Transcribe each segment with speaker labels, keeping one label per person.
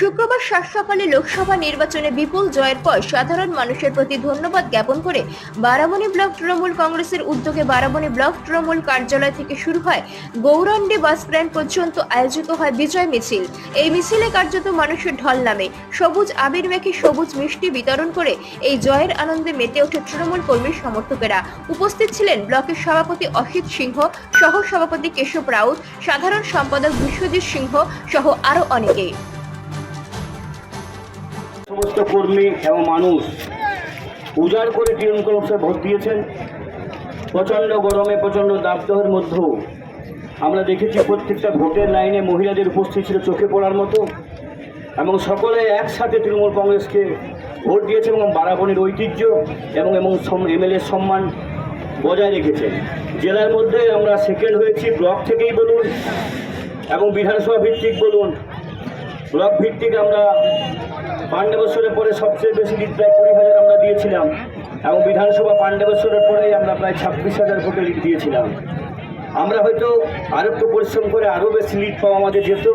Speaker 1: শুক্রবার সাত সকালে লোকসভা নির্বাচনে বিপুল জয়ের পর সাধারণ মানুষের প্রতি ধন্যবাদ জ্ঞাপন করে বারাবণী ব্লক তৃণমূল কংগ্রেসের উদ্যোগে বারাবণী ব্লক তৃণমূল কার্যালয় থেকে শুরু হয় গৌরান্ডি বাস স্ট্যান্ড পর্যন্ত আয়োজিত হয় বিজয় মিছিল। এই মিছিলে কার্যত মানুষের ঢল নামে। সবুজ আবির মেখে সবুজ মিষ্টি বিতরণ করে এই জয়ের আনন্দে মেতে ওঠে তৃণমূল কর্মীর সমর্থকেরা। উপস্থিত ছিলেন ব্লকের সভাপতি অসিত সিংহ সহ সভাপতি কেশব রাউত, সাধারণ সম্পাদক বিশ্বজিৎ সিংহ সহ আরও অনেকেই
Speaker 2: সমস্ত কর্মী এবং মানুষ উজাড় করে তৃণমূল কংগ্রেসে ভোট দিয়েছেন। প্রচণ্ড গরমে, প্রচণ্ড দাবদাহের মধ্যেও আমরা দেখেছি প্রত্যেকটা ভোটের লাইনে মহিলাদের উপস্থিত ছিল চোখে পড়ার মতো এবং সকলে একসাথে তৃণমূল কংগ্রেসকে ভোট দিয়েছে এবং বারাবণীর ঐতিহ্য এবং এবং এমএলএ সম্মান বজায় রেখেছে জেলার মধ্যে আমরা সেকেন্ড হয়েছি, ব্লক থেকেই বলুন এবং বিধানসভা ভিত্তিক বলুন। ব্লক ভিত্তিক আমরা পাণ্ডবেশ্বরের পরে সবচেয়ে বেশি লিড প্রায় কুড়ি হাজার আমরা দিয়েছিলাম এবং বিধানসভা পাণ্ডবেশ্বরের পরেই আমরা প্রায় ছাব্বিশ হাজার ভোটে লিড দিয়েছিলাম। আমরা হয়তো আরও একটু পরিশ্রম করে আরও বেশি লিড পাওয়া আমাদের যেত।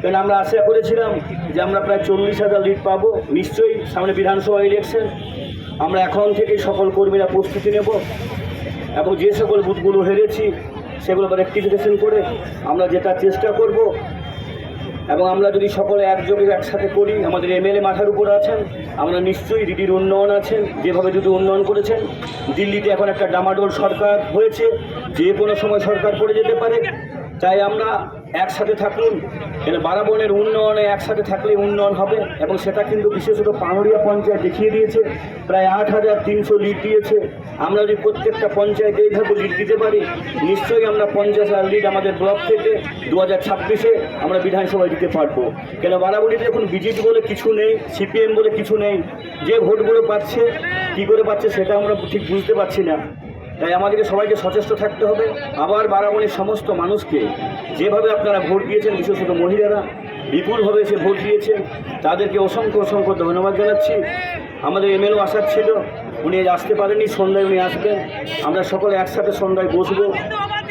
Speaker 2: কারণ আমরা আশা করেছিলাম যে আমরা প্রায় চল্লিশ হাজার লিড পাবো। নিশ্চয়ই সামনে বিধানসভা ইলেকশন আমরা এখন থেকে সকল কর্মীরা প্রস্তুতি নেব এবং যে সকল বুথগুলো হেরেছি সেগুলো রেক্টিফিকেশন করে আমরা জেতার চেষ্টা করব। এবং আমরা যদি সকলে একযোগে একসাথে করি, আমাদের এমএলএ মাথার উপর আছেন, আমরা নিশ্চয়ই দিদির উন্নয়ন আছেন, যেভাবে যদি উন্নয়ন করেছেন, দিল্লিতে এখন একটা ডামাডোল সরকার হয়েছে, যে কোনো সময় সরকার পড়ে যেতে পারে। তাই আমরা একসাথে থাকুন এটা বারাবনের উন্নয়নে একসাথে থাকলে উন্নয়ন হবে এবং সেটা কিন্তু বিশেষত পাহাড়িয়া পঞ্চায়েত দেখিয়ে দিয়েছে। প্রায় আট হাজার তিনশো লিড দিয়েছে। আমরা যদি প্রত্যেকটা পঞ্চায়েতে এইভাবে লিড দিতে পারি, নিশ্চয়ই আমরা পঞ্চাশ হাজার লিড আমাদের ব্লক থেকে দু হাজার ছাব্বিশে আমরা বিধানসভায় দিতে পারব। কেন বারাবণীতে এখন বিজেপি বলে কিছু নেই, সিপিএম বলে কিছু নেই। যে ভোটগুলো পাচ্ছে, কী করে পাচ্ছে সেটা আমরা ঠিক বুঝতে পারছি না। তাই আমাদেরকে সবাইকে সচেষ্ট থাকতে হবে। আবার বারাবণীর সমস্ত মানুষকে যেভাবে আপনারা ভোট দিয়েছেন বিশেষত মহিলারা, বিপুলভাবে সে ভোট দিয়েছেন, তাদেরকে অসংখ্য অসংখ্য ধন্যবাদ জানাচ্ছি। আমাদের এমএলও আসার ছিল, উনি আসতে পারেননি, সন্ধ্যায় উনি আসবেন। আমরা সকলে একসাথে সন্ধ্যায় বসবো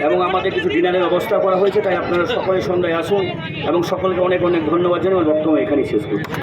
Speaker 2: এবং আমাদের কিছু ডিনারের ব্যবস্থা করা হয়েছে, তাই আপনারা সকলে সন্ধ্যায় আসুন এবং সকলকে অনেক অনেক ধন্যবাদ জানাই আমার বক্তব্য এখানেই শেষ করছি।